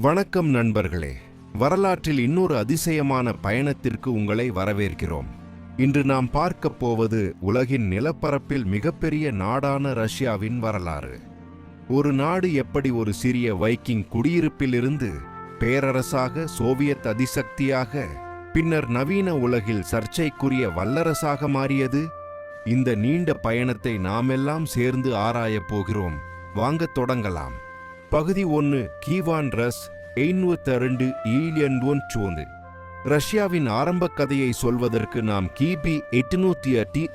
வணக்கம் நண்பர்களே. வரலாற்றில் இன்னொரு அதிசயமான பயணத்திற்கு உங்களை வரவேற்கிறோம். இன்று நாம் பார்க்கப் போவது உலகின் நிலப்பரப்பில் மிகப்பெரிய நாடான ரஷ்யாவின் வரலாறு. ஒரு நாடு எப்படி ஒரு சிறிய வைக்கிங் குடியிருப்பிலிருந்து பேரரசாக சோவியத் அதிசக்தியாக பின்னர் நவீன உலகில் சர்ச்சைக்குரிய வல்லரசாக மாறியது? இந்த நீண்ட பயணத்தை நாமெல்லாம் சேர்ந்து ஆராயப் போகிறோம். வாங்கத் தொடங்கலாம். பகுதி ஒன்று கீவான் ரஸ் எய்ன்வத்தரண்டு ஈலியன் சோந்து. ரஷ்யாவின் ஆரம்ப கதையை சொல்வதற்கு நாம் கிபி எட்டுநூத்தி எட்டி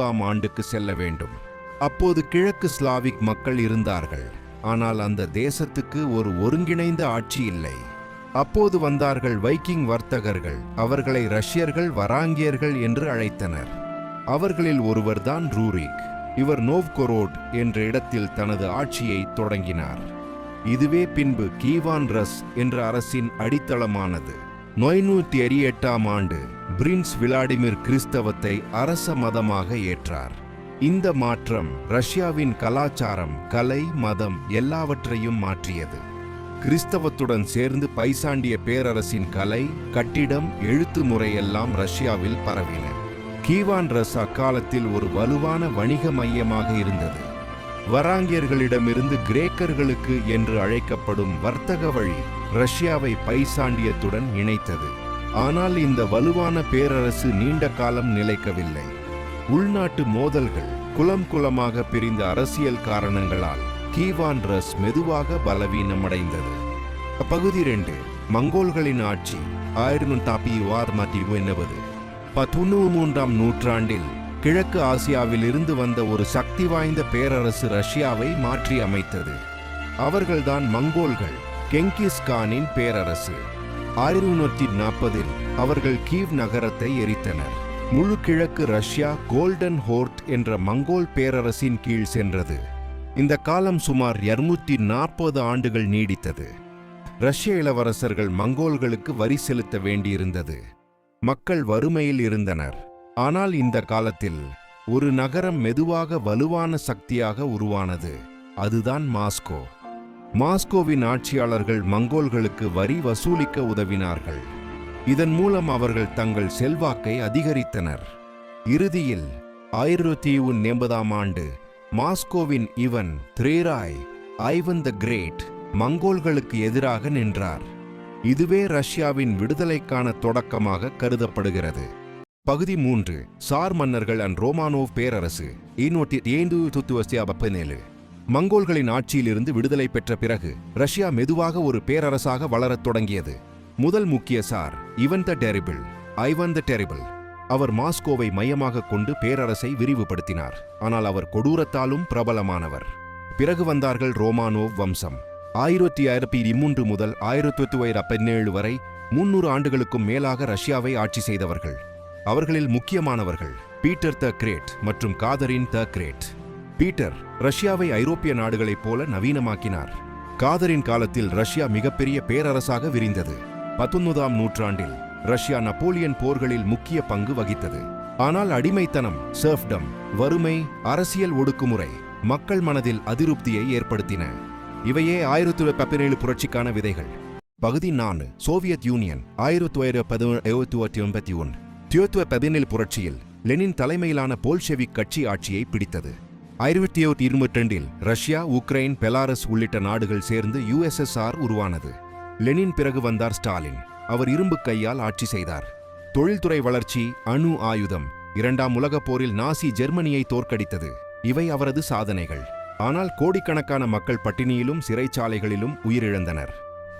ஆம் ஆண்டுக்கு செல்ல வேண்டும். அப்போது கிழக்கு ஸ்லாவிக் மக்கள் இருந்தார்கள். ஆனால் அந்த தேசத்துக்கு ஒரு ஒருங்கிணைந்த ஆட்சி இல்லை. அப்போது வந்தார்கள் வைக்கிங் வர்த்தகர்கள். அவர்களை ரஷ்யர்கள் வராங்கியர்கள் என்று அழைத்தனர். அவர்களில் ஒருவர்தான் ரூரிக். இவர் நோவ்கொரோட் என்ற இடத்தில் தனது ஆட்சியை தொடங்கினார். இதுவே பின்பு கீவான் ரஸ் என்ற அரசின் அடித்தளமானது. நொய்நூத்தி எட்டாம் ஆண்டு பிரின்ஸ் விளாடிமிர் கிறிஸ்தவத்தை அரச மதமாக ஏற்றார். இந்த மாற்றம் ரஷ்யாவின் கலாச்சாரம் கலை மதம் எல்லாவற்றையும் மாற்றியது. கிறிஸ்தவத்துடன் சேர்ந்து பைசாண்டிய பேரரசின் கலை கட்டிடம் எழுத்து முறையெல்லாம் ரஷ்யாவில் பரவின. கீவான் ரஸ் அக்காலத்தில் ஒரு வலுவான வணிக மையமாக இருந்தது. வராங்கியர்களிடமிருந்து கிரேக்கர்களுக்கு என்று அழைக்கப்படும் வர்த்தக வழி ரஷ்யாவை பைசாண்டியத்துடன் இணைத்தது. ஆனால் இந்த வலுவான பேரரசு நீண்ட காலம் நிலைக்கவில்லை. உள்நாட்டு மோதல்கள் குலம் குலமாக பிரிந்த அரசியல் காரணங்களால் கீவான் ரஸ் மெதுவாக பலவீனமடைந்தது. பகுதி ரெண்டு மங்கோல்களின் ஆட்சி ஆயிரம் தாப்பி வார் மாட்டிவு என்னவது பதினொன்று மூன்றாம் நூற்றாண்டில் கிழக்கு ஆசியாவில் இருந்து வந்த ஒரு சக்தி வாய்ந்த பேரரசு ரஷ்யாவை மாற்றி அமைத்தது. அவர்கள்தான் மங்கோல்கள் கெங்கிஸ் கானின் பேரரசு. ஆயிரத்தி நாற்பதில் அவர்கள் கீவ் நகரத்தை எரித்தனர். முழு கிழக்கு ரஷ்யா கோல்டன் ஹோர்ட் என்ற மங்கோல் பேரரசின் கீழ் சென்றது. இந்த காலம் சுமார் இருநூத்தி நாற்பது ஆண்டுகள் நீடித்தது. ரஷ்ய இளவரசர்கள் மங்கோல்களுக்கு வரி செலுத்த வேண்டியிருந்தது. மக்கள் வறுமையில் இருந்தனர். ஆனால் இந்த காலத்தில் ஒரு நகரம் மெதுவாக வலுவான சக்தியாக உருவானது. அதுதான் மாஸ்கோ. மாஸ்கோவின் ஆட்சியாளர்கள் மங்கோல்களுக்கு வரி வசூலிக்க உதவினார்கள். இதன் மூலம் அவர்கள் தங்கள் செல்வாக்கை அதிகரித்தனர். இறுதியில் ஆயிரத்தி எண்பதாம் ஆண்டு மாஸ்கோவின் இவன் த்ரேராய் ஐவன் த கிரேட் மங்கோல்களுக்கு எதிராக நின்றார். இதுவே ரஷ்யாவின் விடுதலைக்கான தொடக்கமாக கருதப்படுகிறது. பகுதி மூன்று சார் மன்னர்கள் அண்ட் ரோமானோவ் பேரரசு ஈனோட்டி ஏந்து பப்பனேலு. மங்கோல்களின் ஆட்சியிலிருந்து விடுதலை பெற்ற பிறகு ரஷ்யா மெதுவாக ஒரு பேரரசாக வளரத் தொடங்கியது. முதல் முக்கிய tsar Ivan the Terrible Ivan the Terrible. அவர் மாஸ்கோவை மையமாக கொண்டு பேரரசை விரிவுபடுத்தினார். ஆனால் அவர் கொடூரத்தாலும் பிரபலமானவர். பிறகு வந்தார்கள் ரோமானோவ் வம்சம். ஆயிரத்தி ஆயிரத்தி மூன்று முதல் ஆயிரத்தி தொள்ளாயிரத்தி பதினேழு வரை முன்னூறு ஆண்டுகளுக்கும் மேலாக ரஷ்யாவை ஆட்சி செய்தவர்கள். அவர்களில் முக்கியமானவர்கள் பீட்டர் த கிரேட் மற்றும் காதரின் த கிரேட். பீட்டர் ரஷ்யாவை ஐரோப்பிய நாடுகளைப் போல நவீனமாக்கினார். காதரின் காலத்தில் ரஷ்யா மிகப்பெரிய பேரரசாக விரிந்தது. பத்தொன்பதாம் நூற்றாண்டில் ரஷ்யா நப்போலியன் போர்களில் முக்கிய பங்கு வகித்தது. ஆனால் அடிமைத்தனம் சர்ஃப்டம் வறுமை அரசியல் ஒடுக்குமுறை மக்கள் மனதில் அதிருப்தியை ஏற்படுத்தின. இவையே ஆயிரத்தி தொள்ளாயிரத்தி பதினேழு புரட்சிக்கான விதைகள். பகுதி நான்கு சோவியத் யூனியன் ஆயிரத்தி தொள்ளாயிரத்தி எண்பத்தி ஒன்று. தியோத்துவ பதினேழு புரட்சியில் லெனின் தலைமையிலான போல்ஷெவிக் கட்சி ஆட்சியை பிடித்தது. ஆயிரத்தி இருபத்தி ரெண்டில் ரஷ்யா உக்ரைன் பெலாரஸ் உள்ளிட்ட நாடுகள் சேர்ந்து யுஎஸ்எஸ்ஆர் உருவானது. லெனின் பிறகு வந்தார் ஸ்டாலின். அவர் இரும்பு கையால் ஆட்சி செய்தார். தொழில்துறை வளர்ச்சி அணு ஆயுதம் இரண்டாம் உலகப் போரில் நாசி ஜெர்மனியை தோற்கடித்தது. இவை அவரது சாதனைகள். ஆனால் கோடிக்கணக்கான மக்கள் பட்டினியிலும் சிறைச்சாலைகளிலும் உயிரிழந்தனர்.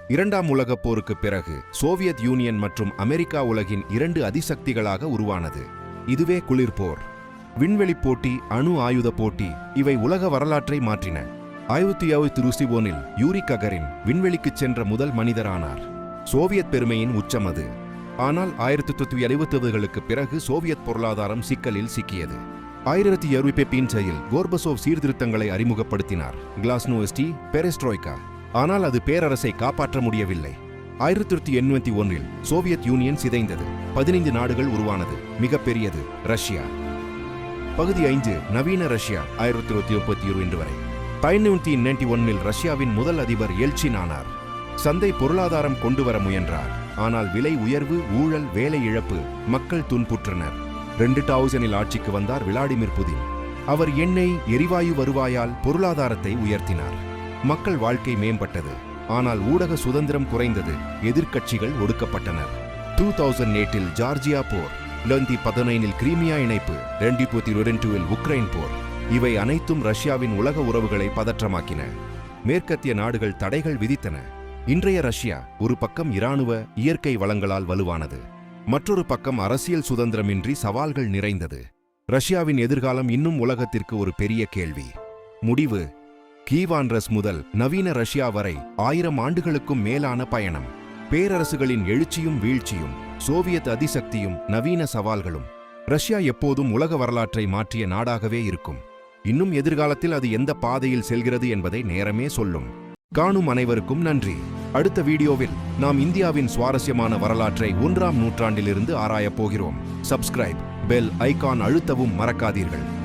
இரண்டாம் உலகப் போருக்கு பிறகு சோவியத் யூனியன் மற்றும் அமெரிக்கா உலகின் இரண்டு அதிசக்திகளாக உருவானது. இதுவே குளிர்போர் விண்வெளிப் போட்டி அணு ஆயுத போட்டி இவை உலக வரலாற்றை மாற்றின. ஆயிரத்தி ஆயிரத்தி ருசிபோனில் யூரி ககரின் விண்வெளிக்குச் சென்ற முதல் மனிதரானார். சோவியத் பெருமையின் உச்சம் அது. ஆனால் ஆயிரத்தி தொள்ளாயிரத்தி எழுபத்ததுகளுக்கு பிறகு சோவியத் பொருளாதாரம் சிக்கலில் சிக்கியது. ஆயிரத்தி அறுபத்தி பீன்சையில் கோர்பசோவ் சீர்திருத்தங்களை அறிமுகப்படுத்தினார். கிளாஸ்னோஸ்டி பெரெஸ்ட்ரோய்கா. ஆனால் அது பேரரசை காப்பாற்ற முடியவில்லை. ஆயிரத்தி தொள்ளாயிரத்தி எண்பத்தி ஒன்றில் சோவியத் யூனியன் சிதைந்தது. பதினைந்து நாடுகள் உருவானது. மிகப்பெரியது ரஷ்யா. பகுதி ஐந்து நவீன ரஷ்யா ஆயிரத்தி தொள்ளாயிரத்தி முப்பத்தி இரு இன்று வரை. பதினூத்தி நைன்டி ஒன்னில் ரஷ்யாவின் முதல் அதிபர் எல்சின் ஆனார். சந்தை பொருளாதாரம் கொண்டு வர முயன்றார். ஆனால் விலை உயர்வு ஊழல் வேலை இழப்பு மக்கள் துன்புற்றனர். ரெண்டு டவுசனில் ஆட்சிக்கு வந்தார் விளாடிமிர் புதின். அவர் எண்ணெய் எரிவாயு வருவாயால் பொருளாதாரத்தை உயர்த்தினார். மக்கள் வாழ்க்கை மேம்பட்டது. ஆனால் ஊடக சுதந்திரம் குறைந்தது. எதிர்க்கட்சிகள் ஒடுக்கப்பட்டனர் டூ தௌசண்ட் எயிட்டில் ஜார்ஜியா போர். லந்தி பதினைனில் கிரீமியா இணைப்பு. ரெண்டிபூத்தி ருடென்டுவில் உக்ரைன் போர். இவை அனைத்தும் ரஷ்யாவின் உலக உறவுகளை பதற்றமாக்கின. மேற்கத்திய நாடுகள் தடைகள் விதித்தன. இன்றைய ரஷ்யா ஒரு பக்கம் இராணுவ இயற்கை வளங்களால் வலுவானது. மற்றொரு பக்கம் அரசியல் சுதந்திரமின்றி சவால்கள் நிறைந்தது. ரஷ்யாவின் எதிர்காலம் இன்னும் உலகத்திற்கு ஒரு பெரிய கேள்வி. முடிவு. கீவான்ரஸ் முதல் நவீன ரஷ்யா வரை ஆயிரம் ஆண்டுகளுக்கும் மேலான பயணம். பேரரசுகளின் எழுச்சியும் வீழ்ச்சியும் சோவியத் அதிசக்தியும் நவீன சவால்களும். ரஷ்யா எப்போதும் உலக வரலாற்றை மாற்றிய நாடாகவே இருக்கும். இன்னும் எதிர்காலத்தில் அது எந்த பாதையில் செல்கிறது என்பதை நேரமே சொல்லும். காணும் அனைவருக்கும் நன்றி. அடுத்த வீடியோவில் நாம் இந்தியாவின் சுவாரஸ்யமான வரலாற்றை ஒன்றாம் நூற்றாண்டிலிருந்து ஆராயப் போகிறோம். சப்ஸ்கிரைப் பெல் ஐகான் அழுத்தவும் மறக்காதீர்கள்.